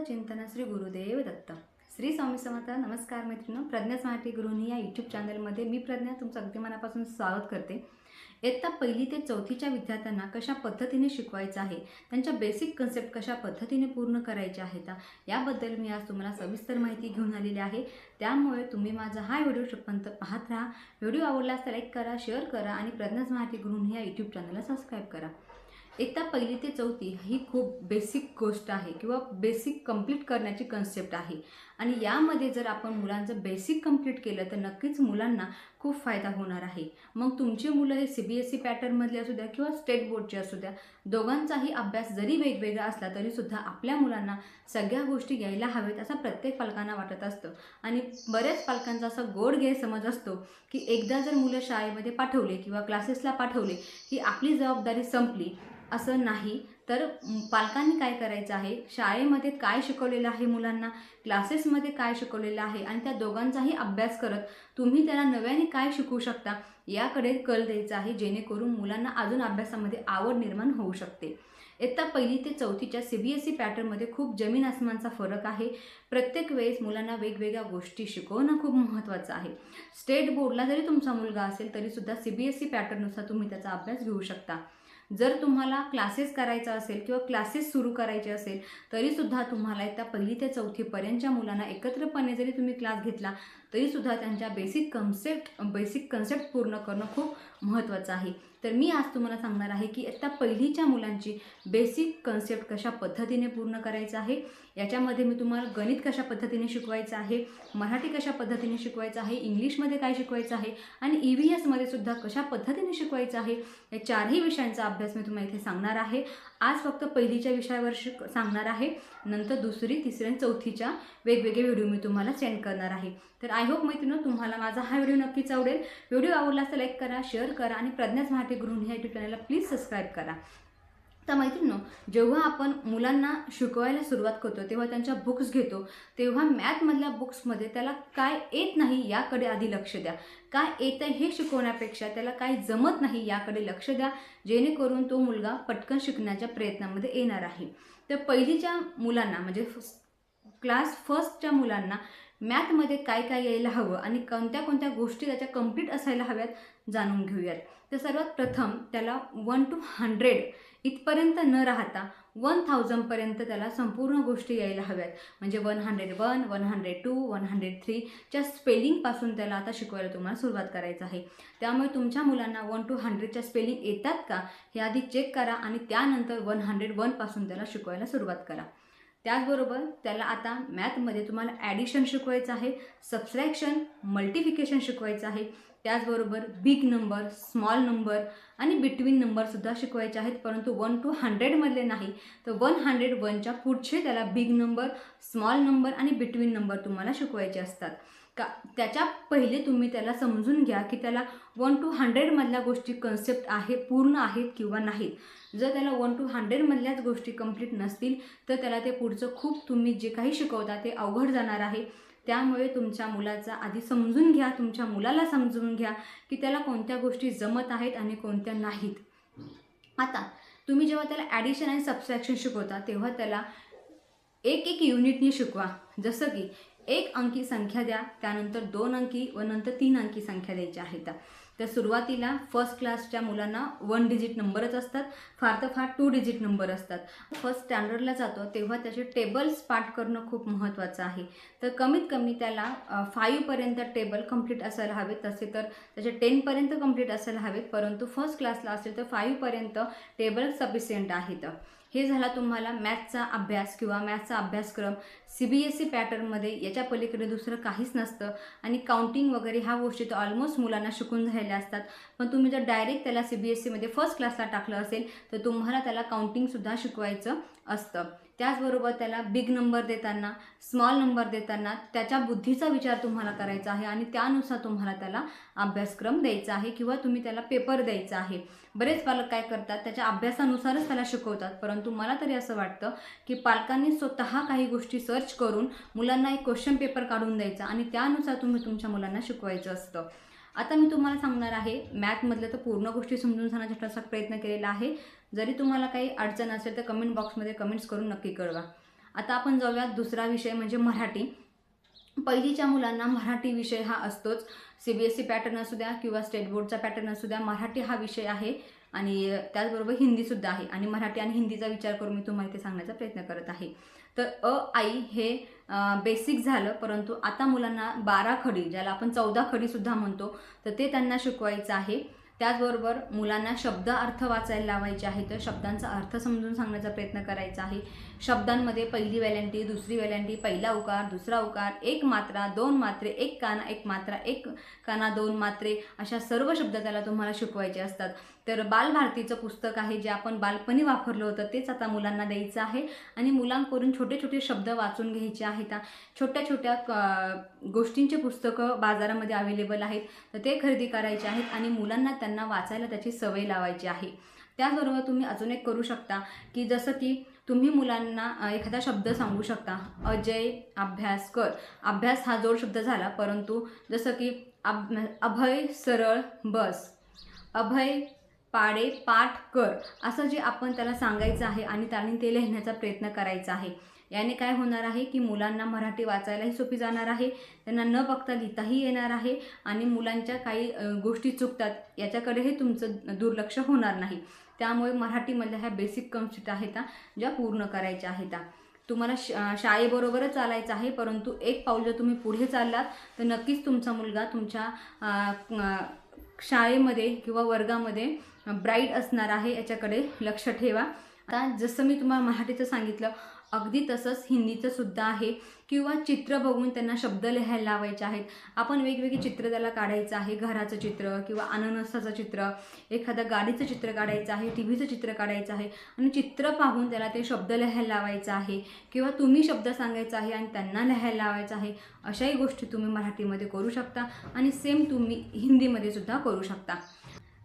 चिंतन श्री गुरुदेव दत्त. श्री स्वामी समर्थ नमस्कार मैत्रिणी प्रज्ञा स्मार्टी गृहिणी या यूट्यूब चॅनलमध्ये मी प्रज्ञा तुमचं अगदी मनापासून स्वागत करते. इयत्ता पहिली ते चौथीच्या विद्यार्थ्यांना कशा पद्धतीने शिकवायचं आहे? त्यांच्या बेसिक कन्सेप्ट कशा पद्धतीने पूर्ण करायच्या आहेत? याबद्दल मी आज तुम्हाला सविस्तर माहिती घेऊन आलेली आहे. त्यामुळे तुम्ही माझा हा व्हिडिओ शेवटपर्यंत पाहत राहा. व्हिडिओ आवडल्यास लाईक करा शेअर करा आणि प्रज्ञा स्मार्टी गृहिणी या यूट्यूब चॅनलला सबस्क्राईब करा. इयत्ता पहिली ते चौथी ही खूप बेसिक गोष्ट आहे किंवा बेसिक कंप्लीट करण्याची कन्सेप्ट आहे. आणि यामध्ये जर आपण मुलांचं बेसिक कंप्लीट केलं तर नक्कीच मुलांना खूप फायदा होणार आहे. मग तुमची मुलं हे सी बी एस सी पॅटर्नमधले असू द्या किंवा स्टेट बोर्डचे असू द्या दोघांचाही अभ्यास जरी वेगवेगळा असला तरीसुद्धा आपल्या मुलांना सगळ्या गोष्टी घ्यायला हवेत असं प्रत्येक पालकांना वाटत असतं. आणि बऱ्याच पालकांचा असा गोड गैरसमज असतो की एकदा जर मुलं शाळेमध्ये पाठवले किंवा क्लासेसला पाठवले की आपली जबाबदारी संपली असं नाही. तर पालकांनी काय करायचं आहे? शाळेमध्ये काय शिकवलेलं आहे मुलांना? क्लासेसमध्ये काय शिकवलेलं आहे? आणि त्या दोघांचाही अभ्यास करत तुम्ही त्याला नव्याने काय शिकवू शकता? याकडे कल द्यायचा आहे जेणेकरून मुलांना अजून अभ्यासामध्ये आवड निर्माण होऊ शकते. इयत्ता पहिली ते चौथीच्या सी बी एस ई पॅटर्नमध्ये खूप जमीन आसमानचा फरक आहे. प्रत्येक वेळेस मुलांना वेगवेगळ्या गोष्टी शिकवणं खूप महत्त्वाचं आहे. स्टेट बोर्डला जरी तुमचा मुलगा असेल तरीसुद्धा सी बी एस ई पॅटर्ननुसार तुम्ही त्याचा अभ्यास घेऊ शकता. जर तुम्हाला क्लासेस करायचा असेल किंवा क्लासेस सुरू करायचे असेल तरीसुद्धा तुम्हाला त्या पहिली ते चौथीपर्यंतच्या मुलांना एकत्रपणे जरी तुम्ही क्लास घेतला तरीसुद्धा त्यांच्या बेसिक कन्सेप्ट बेसिक कन्सेप्ट पूर्ण करणं खूप महत्त्वाचं आहे. तर मी आज तुम्हाला सांगणार आहे की आत्ता पहिलीच्या मुलांची बेसिक कन्सेप्ट कशा पद्धतीने पूर्ण करायचं आहे याच्यामध्ये मी तुम्हाला गणित कशा पद्धतीने शिकवायचं आहे मराठी कशा पद्धतीने शिकवायचं आहे इंग्लिशमध्ये काय शिकवायचं आहे आणि ई व्ही एसमध्ये सुद्धा कशा पद्धतीने शिकवायचं आहे या चारही विषयांचा अभ्यास मी तुम्हाला इथे सांगणार आहे. आज फक्त पहिलीच्या विषयावर शिक सांगणार आहे नंतर दुसरी तिसरी आणि चौथीच्या वेगवेगळे व्हिडिओ मी तुम्हाला सेंड करणार आहे. तर आय होप मैत्रिणी तुम्हाला माझा हा व्हिडिओ नक्कीच आवडेल. व्हिडिओ आवडला तर लाईक करा शेअर करा आणि प्रज्ञाच माहिती गृहिणी ह्या यूट्यूब चॅनलला प्लीज सबस्क्राईब करा. तर मैत्रिणीनो जेव्हा आपण मुलांना शिकवायला सुरुवात करतो तेव्हा त्यांच्या बुक्स घेतो तेव्हा मॅथमधल्या बुक्समध्ये त्याला काय येत नाही याकडे आधी लक्ष द्या. काय येतं हे शिकवण्यापेक्षा त्याला काय जमत नाही याकडे लक्ष द्या जेणेकरून तो मुलगा पटकन शिकण्याच्या प्रयत्नामध्ये येणार आहे. तर पहिलीच्या मुलांना म्हणजे क्लास फर्स्टच्या मुलांना मॅथमध्ये काय काय यायला हवं आणि कोणत्या कोणत्या गोष्टी त्याच्या कंप्लीट असायला हव्यात जाणून घेऊयात. तर सर्वात प्रथम त्याला वन टू हंड्रेड इथपर्यंत न राहता वन थाउजंडपर्यंत त्याला संपूर्ण गोष्टी यायला हव्यात. म्हणजे one hundred one one hundred two one hundred थ्रीच्या स्पेलिंगपासून त्याला आता शिकवायला तुम्हाला सुरुवात करायचं आहे. त्यामुळे तुमच्या मुलांना वन टू हंड्रेडच्या स्पेलिंग येतात का हे आधी चेक करा आणि त्यानंतर वन हंड्रेड वनपासून त्याला शिकवायला सुरुवात करा. त्याचबरोबर त्याला आता मॅथमध्ये तुम्हाला ॲडिशन शिकवायचं आहे सबस्ट्रॅक्शन मल्टिफिकेशन शिकवायचं आहे. त्याचबरोबर बिग नंबर स्मॉल नंबर आणि बिटवीन नंबरसुद्धा शिकवायचे आहेत. परंतु वन टू हंड्रेडमधले नाही. तर वन हंड्रेड वनच्या पुढचे त्याला बिग नंबर स्मॉल नंबर आणि बिटवीन नंबर तुम्हाला शिकवायचे असतात. का त्याच्या पहिले तुम्ही त्याला समजून घ्या की त्याला वन टू हंड्रेडमधल्या गोष्टी कन्सेप्ट आहे पूर्ण आहेत किंवा नाहीत. जर त्याला वन टू हंड्रेडमधल्याच गोष्टी कंप्लीट नसतील तर त्याला ते पुढचं खूप तुम्ही जे काही शिकवता ते अवघड जाणार आहे. त्यामुळे तुमच्या मुलाचा आधी समजून घ्या तुमच्या मुलाला समजून घ्या की त्याला कोणत्या गोष्टी जमत आहेत आणि कोणत्या नाहीत. आता तुम्ही जेव्हा त्याला ॲडिशन आणि सबस्ट्रॅक्शन शिकवता तेव्हा त्याला एक एक युनिटनी शिकवा. जसं की एक अंकी संख्या द्या त्यानंतर दोन अंकी व नंतर तीन अंकी संख्या द्यायच्या आहेत तर सुरुवातीला फर्स्ट क्लासच्या मुलांना वन डिजिट नंबरच असतात फार तर फार टू डिजिट नंबर असतात. फर्स्ट स्टँडर्डला जातो तेव्हा त्याचे टेबल्स पाठ करणं खूप महत्त्वाचं आहे. तर कमीत कमी त्याला फाईव्हपर्यंत टेबल कंप्लीट असायला हवेत तसे तर त्याचे टेनपर्यंत कंप्लीट असायला हवेत परंतु फर्स्ट क्लासला असेल तर फाईव्हपर्यंत टेबल सफिशियंट आहेत हे झाला तुम्हाला मॅथ्सचा अभ्यास किंवा मॅथ्सचा अभ्यासक्रम. सी बी एस सी पॅटर्नमध्ये याच्या पलीकडे दुसरं काहीच नसतं. आणि काउंटिंग वगैरे ह्या गोष्टी तर ऑलमोस्ट मुलांना शिकून झालेल्या असतात. पण तुम्ही जर डायरेक्ट त्याला सी बी एस सीमध्ये फर्स्ट क्लासला टाकलं असेल तर तुम्हाला त्याला काउंटिंगसुद्धा शिकवायचं असतं. त्याचबरोबर त्याला बिग नंबर देताना स्मॉल नंबर देताना त्याच्या बुद्धीचा विचार तुम्हाला करायचा आहे आणि त्यानुसार तुम्हाला त्याला अभ्यासक्रम द्यायचा आहे किंवा तुम्ही त्याला पेपर द्यायचा आहे. बरेच पालक काय करतात त्याच्या अभ्यासानुसारच त्याला शिकवतात. परंतु मला तरी असं वाटतं की पालकांनी स्वतः काही गोष्टी सर्च करून मुलांना एक क्वेश्चन पेपर काढून द्यायचा आणि त्यानुसार तुम्ही तुमच्या मुलांना शिकवायचं असतं. आता मी तुम्हाला सांगणार आहे मॅथमधल्या तर पूर्ण गोष्टी समजून सांगण्याचा प्रयत्न केलेला आहे. जरी तुम्हाला काही अडचण असेल तर कमेंट बॉक्समध्ये कमेंट्स करून नक्की कळवा. आता आपण जाऊया दुसरा विषय म्हणजे मराठी. पहिलीच्या मुलांना मराठी विषय हा असतोच. C B S C pattern असू द्या किंवा स्टेट बोर्डचा पॅटर्न असू द्या मराठी हा विषय आहे. आणि त्याचबरोबर हिंदीसुद्धा आहे. आणि मराठी आणि हिंदीचा विचार करून मी तुम्हाला ते सांगण्याचा प्रयत्न करत आहे. तर अ आई हे बेसिक झालं परंतु आता मुलांना बारा खडी ज्याला आपण चौदा खडीसुद्धा म्हणतो तर ते त्यांना शिकवायचं आहे. त्याचबरोबर मुलांना शब्द अर्थ वाचायला लावायचे आहे तर शब्दांचा अर्थ समजून सांगण्याचा प्रयत्न करायचा आहे. शब्दांमध्ये पहिली वेलंटी दुसरी वेलंटी पहिला उकार दुसरा उकार एक मात्रा दोन मात्रे एक काना एक मात्रा एक काना दोन मात्रे अशा सर्व शब्द त्याला तुम्हाला शिकवायचे असतात. तर बालभारतीचं पुस्तक आहे जे आपण बालपणी वापरलं होतं तेच आता मुलांना द्यायचं आहे. आणि मुलांकडून छोटे छोटे शब्द वाचून घ्यायचे आहेत. छोट्या छोट्या क गोष्टींचे पुस्तकं बाजारामध्ये अवेलेबल आहेत. तर ते खरेदी करायचे आहेत आणि मुलांना त्यांना वाचायला त्याची सवय लावायची आहे. त्याचबरोबर तुम्ही अजून एक करू शकता की जसं की तुम्ही मुलांना एखादा शब्द सांगू शकता. अजय अभ्यास कर. अभ्यास हा जोड शब्द झाला परंतु जसं की अभ अभय सरळ बस. अभय पाडे पाठ कर. असं जे आपण त्याला सांगायचं आहे आणि त्याने ते लिहिण्याचा प्रयत्न करायचा आहे. याने काय होणार आहे की मुलांना मराठी वाचायलाही सोपी जाणार आहे त्यांना न बघता लिहिताही येणार आहे आणि मुलांच्या काही गोष्टी चुकतात याच्याकडेही तुमचं दुर्लक्ष होणार नाही. त्यामुळे मराठीमधल्या ह्या बेसिक कन्सेप्ट आहेत ज्या पूर्ण करायच्या आहेत तुम्हाला श शाळेबरोबरच चालायचं आहे परंतु एक पाऊल जर तुम्ही पुढे चाललात तर नक्कीच तुमचा मुलगा तुमच्या शाळेमध्ये किंवा वर्गामध्ये ब्राईट असणार आहे याच्याकडे लक्ष ठेवा. आता जसं मी तुम्हाला मराठीचं सांगितलं अगदी तसंच हिंदीचं सुद्धा आहे. किंवा चित्र बघून त्यांना शब्द लिहायला लावायचे आहेत. आपण वेगवेगळे चित्र त्याला काढायचं आहे. घराचं चित्र किंवा अननसाचं चित्र. एखादं गाडीचं चित्र काढायचं आहे. टी व्हीचं चित्र काढायचं आहे. आणि चित्र पाहून त्याला ते शब्द लिहायला लावायचं आहे. किंवा तुम्ही शब्द सांगायचा आहे आणि त्यांना लिहायला लावायचं आहे. अशाही गोष्टी तुम्ही मराठीमध्ये करू शकता. आणि सेम तुम्ही हिंदीमध्ये सुद्धा करू शकता.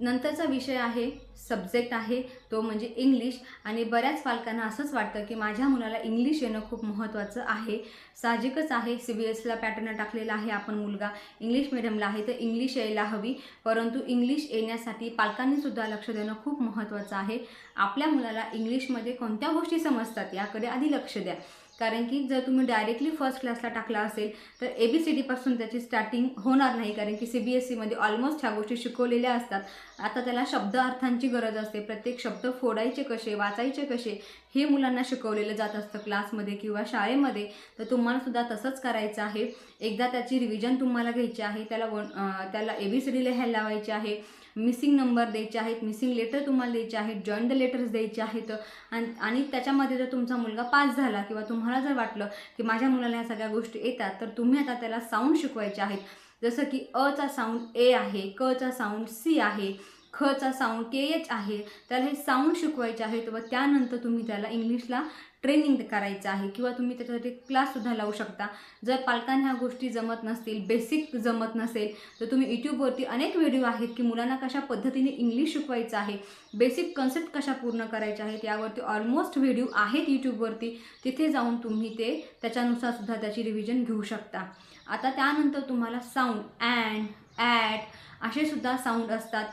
नंतरचा विषय आहे सब्जेक्ट आहे तो म्हणजे इंग्लिश आणि बऱ्याच पालकांना असंच वाटतं की माझ्या मुलाला इंग्लिश येणं खूप महत्त्वाचं आहे. साहजिकच आहे सी बी एसला पॅटर्न टाकलेला आहे आपण मुलगा. इंग्लिश मिडियमला आहे तर इंग्लिश यायला हवी. परंतु इंग्लिश येण्यासाठी पालकांनीसुद्धा लक्ष देणं खूप महत्त्वाचं आहे. आपल्या मुलाला इंग्लिशमध्ये कोणत्या गोष्टी समजतात याकडे आधी लक्ष द्या. कारण की जर तुम्ही डायरेक्टली फर्स्ट क्लासला टाकला असेल तर ए बी सी डीपासून त्याची स्टार्टिंग होणार नाही. कारण की सी बी एस सीमध्ये ऑलमोस्ट ह्या गोष्टी शिकवलेल्या असतात. आता त्याला शब्द अर्थांची गरज असते. प्रत्येक शब्द फोडायचे कसे वाचायचे कसे हे मुलांना शिकवलेलं जात असतं क्लासमध्ये किंवा शाळेमध्ये. तर तुम्हाला सुद्धा तसंच करायचं आहे. एकदा त्याची रिव्हिजन तुम्हाला घ्यायची आहे. त्याला वन त्याला ए बी सी डी लिहायला लावायची आहे. मिसिंग नंबर द्यायचे आहेत मिसिंग लेटर तुम्हाला द्यायचे आहेत जॉईंट द लेटर्स द्यायचे आहेत. आणि त्याच्यामध्ये जर तुमचा मुलगा पास झाला किंवा तुम्हाला जर वाटलं की माझ्या मुलाला ह्या सगळ्या गोष्टी येतात तर तुम्ही आता त्याला साऊंड शिकवायचे आहेत. जसं की अचा साऊंड ए आहे कचा साऊंड सी आहे खचा साऊंड के एच आहे त्याला हे साऊंड शिकवायचे आहेत व त्यानंतर तुम्ही त्याला इंग्लिशला ट्रेनिंग करायचं आहे किंवा तुम्ही त्याच्यासाठी क्लाससुद्धा लावू शकता. जर पालकांना ह्या गोष्टी जमत नसतील बेसिक जमत नसेल तर तुम्ही यूट्यूबवरती अनेक व्हिडिओ आहेत की मुलांना कशा पद्धतीने इंग्लिश शिकवायचं आहे बेसिक कन्सेप्ट कशा पूर्ण करायच्या आहेत यावरती ऑलमोस्ट व्हिडिओ आहेत यूट्यूबवरती तिथे जाऊन तुम्ही ते त्याच्यानुसार सुद्धा त्याची रिव्हिजन घेऊ शकता. आता त्यानंतर तुम्हाला साऊंड अँड ॲट असे सुद्धा साऊंड असतात.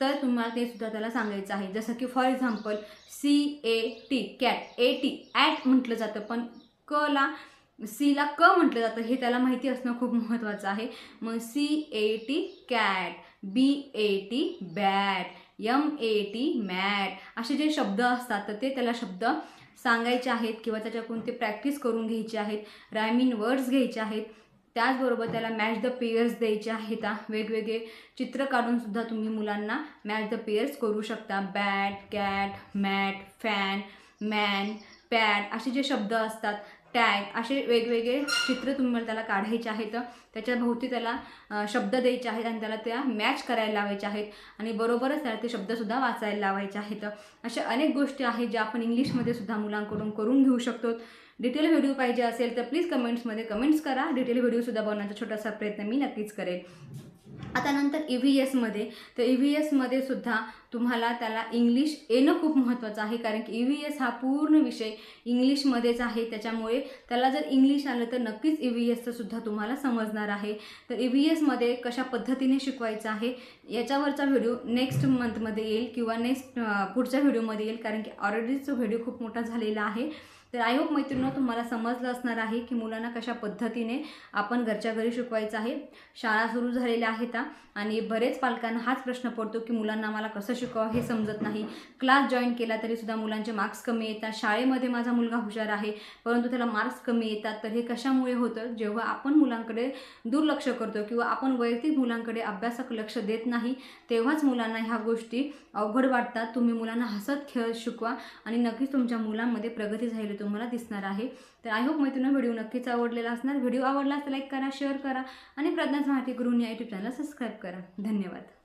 तर तुम्हाला ते सुद्धा त्याला सांगायचं आहे. जसं की for example C A T cat A T at म्हटलं जातं पण क ला सीला क म्हटलं जातं हे त्याला माहिती असणं खूप महत्त्वाचं आहे. मग C A T cat B A T bat M A T mat असे जे शब्द असतात तर ते त्याला शब्द सांगायचे आहेत किंवा त्याच्याकडून ते प्रॅक्टिस करून घ्यायचे आहेत रायमिंग वर्ड्स घ्यायचे आहेत. त्याचबरोबर त्याला मॅच द पेयर्स द्यायचे आहेत वेगवेगळे चित्र काढूनसुद्धा तुम्ही मुलांना मॅच द पेयर्स करू शकता. Bat cat mat fan man pad असे जे शब्द असतात टॅग असे वेगवेगळे चित्र तुम्हाला त्याला काढायचे आहेत. त्याच्या भोवती त्याला शब्द द्यायचे आहेत आणि त्याला त्या मॅच करायला लावायचे आहेत. आणि बरोबरच त्याला ते शब्दसुद्धा वाचायला लावायचे आहेत. अशा अनेक गोष्टी आहेत ज्या आपण इंग्लिशमध्ये सुद्धा मुलांकडून करून घेऊ शकतो. डिटेल व्हिडिओ पाहिजे असेल तर प्लीज कमेंट्समध्ये कमेंट्स करा. डिटेल व्हिडिओसुद्धा बनवण्याचा छोटासा प्रयत्न मी नक्कीच करेल. आता नंतर ई व्ही एसमध्ये तर ई व्ही एसमध्ये सुद्धा तुम्हाला त्याला इंग्लिश येणं खूप महत्त्वाचं आहे. कारण की ई व्ही एस हा पूर्ण विषय इंग्लिशमध्येच आहे. त्याच्यामुळे त्याला जर इंग्लिश आलं तर नक्कीच ई व्ही एसचं सुद्धा तुम्हाला समजणार आहे. तर ई व्ही एसमध्ये कशा पद्धतीने शिकवायचं आहे याच्यावरचा व्हिडिओ नेक्स्ट मंथमध्ये येईल किंवा नेक्स्ट पुढच्या व्हिडिओमध्ये येईल. कारण की ऑलरेडी व्हिडिओ खूप मोठा झालेला आहे. तर आय होप मैत्रिणी तुम्हाला समजलं असणार आहे की मुलांना कशा पद्धतीने आपण घरच्या घरी शिकवायचं आहे. शाळा सुरू झालेल्या आहेत आणि बरेच पालकांना हाच प्रश्न पडतो की मुलांना मला कसं शिकवा हे समजत नाही. क्लास जॉईन केला तरी सुद्धा मुलांचे मार्क्स कमी येतात. शाळेमध्ये माझा मुलगा हुशार आहे परंतु त्याला मार्क्स कमी येतात. तर हे कशामुळे होतं? जेव्हा आपण मुलांकडे दुर्लक्ष करतो किंवा आपण वैयक्तिक मुलांकडे अभ्यासक लक्ष देत नाही तेव्हाच मुलांना ह्या गोष्टी अवघड वाटतात. तुम्ही मुलांना हसत खेळत शिकवा आणि नक्कीच तुमच्या मुलांमध्ये प्रगती झालेली तुम्हाला दिसणार आहे. तर आय होप मैत्रिणी व्हिडिओ नक्कीच आवडलेला असणार. व्हिडिओ आवडला तर लाईक करा शेअर करा आणि प्रज्ञाच माहिती गृहिणी या यूट्यूब चॅनलला सबस्क्राईब करा. धन्यवाद.